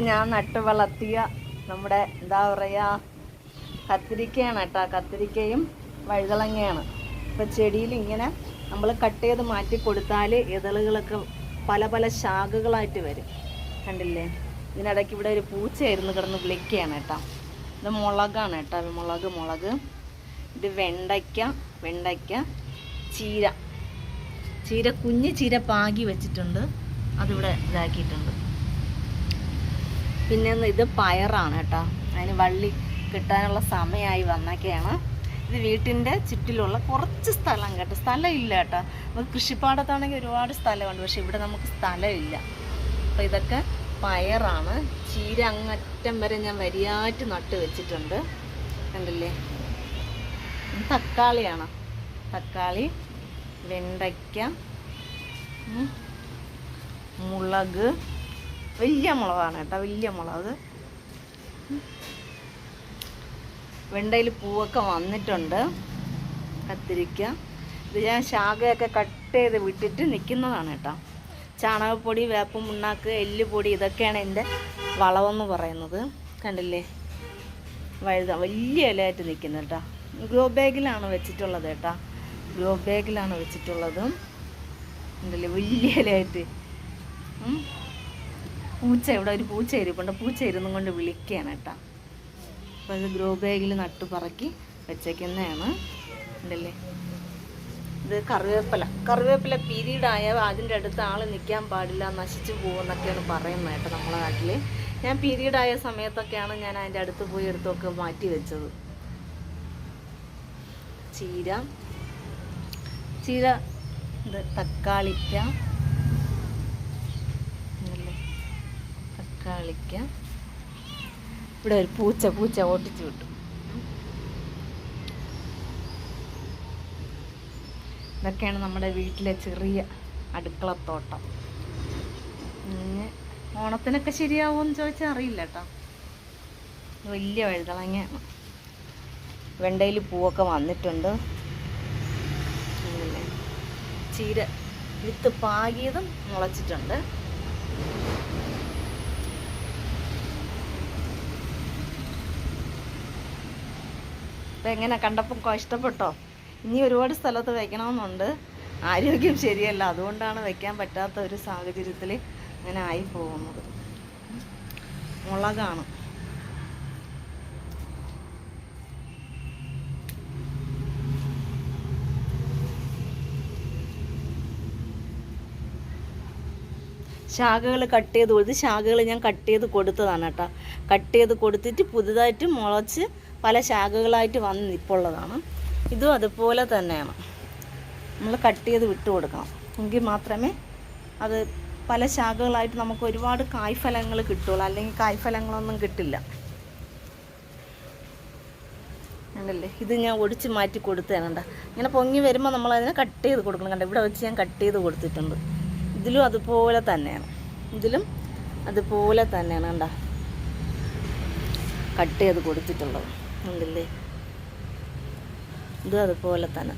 ഞാൻ നട്ട് വളർത്തിയ നമ്മുടെ എന്താ പറയുക കത്തിരിക്കയാണ് കേട്ടോ. കത്തിരിക്കയും വഴുതളങ്ങയാണ് ഇപ്പം ചെടിയിൽ ഇങ്ങനെ നമ്മൾ കട്ട് ചെയ്ത് മാറ്റി കൊടുത്താൽ ഇതളുകളൊക്കെ പല പല ശാഖകളായിട്ട് വരും. കണ്ടില്ലേ? ഇതിനിടയ്ക്ക് ഇവിടെ ഒരു പൂച്ചയായിരുന്നു കിടന്ന് വിളിക്കുകയാണ് കേട്ടോ. ഇത് മുളകാണ് കേട്ടോ. മുളക് മുളക്. ഇത് വെണ്ടയ്ക്ക വെണ്ടയ്ക്ക ചീര. ചീര കുഞ്ഞ് ചീര പാകി വെച്ചിട്ടുണ്ട്. അതിവിടെ ഇതാക്കിയിട്ടുണ്ട്. പിന്നെ ഇത് പയറാണ് കേട്ടോ. അതിന് വള്ളി കിട്ടാനുള്ള സമയമായി വന്നൊക്കെയാണ്. ഇത് വീട്ടിന്റെ ചുറ്റിലുള്ള കുറച്ച് സ്ഥലം കേട്ടോ. സ്ഥലം ഇല്ല കേട്ടോ. നമുക്ക് കൃഷിപ്പാടത്താണെങ്കിൽ ഒരുപാട് സ്ഥലമുണ്ട് പക്ഷെ ഇവിടെ നമുക്ക് സ്ഥലമില്ല. അപ്പോൾ ഇതൊക്കെ പയറാണ്. ചീര അങ്ങറ്റം വരെ ഞാൻ വരിയായിട്ട് നട്ട് വെച്ചിട്ടുണ്ട്. കണ്ടില്ലേ? തക്കാളിയാണ്. തക്കാളി വെണ്ടയ്ക്ക മുളക് വലിയ മുളകാണ് കേട്ടോ വലിയ മുളക്. വെണ്ടയിൽ പൂവൊക്കെ വന്നിട്ടുണ്ട്. കത്തിരിക്ക. ഇത് ഞാൻ ശാഖയൊക്കെ കട്ട് ചെയ്ത് വിട്ടിട്ട് നിൽക്കുന്നതാണ് കേട്ടോ. ചാണകപ്പൊടി വേപ്പം മുണ്ണാക്ക് എല്ലുപൊടി ഇതൊക്കെയാണ് എന്റെ വളമെന്ന് പറയുന്നത്. കണ്ടില്ലേ? വഴുത വലിയ ഇലയായിട്ട് നിൽക്കുന്നത് കേട്ടോ. ഗ്രോ ബാഗിലാണ് വെച്ചിട്ടുള്ളത് കേട്ടോ. ഗ്രോ ബാഗിലാണ് വെച്ചിട്ടുള്ളതും. കണ്ടില്ലേ? വലിയ ഇലയായിട്ട്. പൂച്ച ഇവിടെ ഒരു പൂച്ച ഇരിപ്പുണ്ട് പൂച്ച ഇരുന്നും കൊണ്ട് വിളിക്കുകയാണ് കേട്ടോ. അപ്പോൾ ഇത് ഗ്രോ ബാഗിൽ നട്ടു പറക്കി വെച്ചേക്കുന്നതാണ്. ഉണ്ടല്ലേ? ഇത് കറിവേപ്പില. കറിവേപ്പില പിരീഡായ അതിന്റെ അടുത്ത് ആൾ നിൽക്കാൻ പാടില്ല നശിച്ചു പോകുമെന്നൊക്കെയാണ് പറയുന്നത് കേട്ടോ നമ്മളെ നാട്ടിൽ ഞാൻ പീരീഡായ സമയത്തൊക്കെയാണ് ഞാൻ അതിന്റെ അടുത്ത് പോയി എടുത്തൊക്കെ മാറ്റി വെച്ചത്. ചീര. ചീര ഇത് തക്കാളിക്ക. തക്കാളിക്ക ഇവിടെ ഒരു പൂച്ച പൂച്ച ഓട്ടിച്ചു വിട്ടു. ഇതൊക്കെയാണ് നമ്മുടെ വീട്ടിലെ ചെറിയ അടുക്കളത്തോട്ടം. ഓണത്തിനൊക്കെ ശരിയാവുമെന്ന് ചോദിച്ചാൽ അറിയില്ല കേട്ടോ. വലിയ വഴുതളങ്ങയാണ് വെണ്ടയിൽ പൂവൊക്കെ വന്നിട്ടുണ്ട്. ചീര വിത്ത് പാകിയതും മുളച്ചിട്ടുണ്ട്. അപ്പം എങ്ങനെ കണ്ടപ്പോൾ ഇഷ്ടപ്പെട്ടോ? ഇനി ഒരുപാട് സ്ഥലത്ത് വയ്ക്കണമെന്നുണ്ട് ആരോഗ്യം ശരിയല്ല. അതുകൊണ്ടാണ് വയ്ക്കാൻ പറ്റാത്ത ഒരു സാഹചര്യത്തിൽ അങ്ങനെ ആയി പോകുന്നത്. മുളകാണ്. ശാഖകൾ കട്ട് ചെയ്ത് കൊടുത്ത് ശാഖകൾ ഞാൻ കട്ട് ചെയ്ത് കൊടുത്തതാണ് കേട്ടോ. കട്ട് ചെയ്ത് കൊടുത്തിട്ട് പുതുതായിട്ട് മുളച്ച് പല ശാഖകളായിട്ട് വന്ന് നിൽപ്പുള്ളതാണ് ഇതും അതുപോലെ തന്നെയാണ്. നമ്മൾ കട്ട് ചെയ്ത് വിട്ട് കൊടുക്കണം. എങ്കിൽ മാത്രമേ അത് പല ശാഖകളായിട്ട് നമുക്ക് ഒരുപാട് കായ്ഫലങ്ങൾ കിട്ടുള്ളൂ. അല്ലെങ്കിൽ കായ്ഫലങ്ങളൊന്നും കിട്ടില്ല. ഉണ്ടല്ലേ ഇത് ഞാൻ ഒടിച്ച് മാറ്റി കൊടുത്തതാണ് കണ്ട? ഇങ്ങനെ പൊങ്ങി വരുമ്പോൾ നമ്മൾ അതിനെ കട്ട് ചെയ്ത് കൊടുക്കണം കണ്ട? ഇവിടെ വെച്ച് ഞാൻ കട്ട് ചെയ്ത് കൊടുത്തിട്ടുണ്ട്. ഇതിലും അതുപോലെ തന്നെയാണ്. ഇതിലും അതുപോലെ തന്നെയാണ് കണ്ട? കട്ട് ചെയ്ത് കൊടുത്തിട്ടുള്ളത്. ഉണ്ടല്ലേ? ഇതും അതുപോലെ തന്നെ.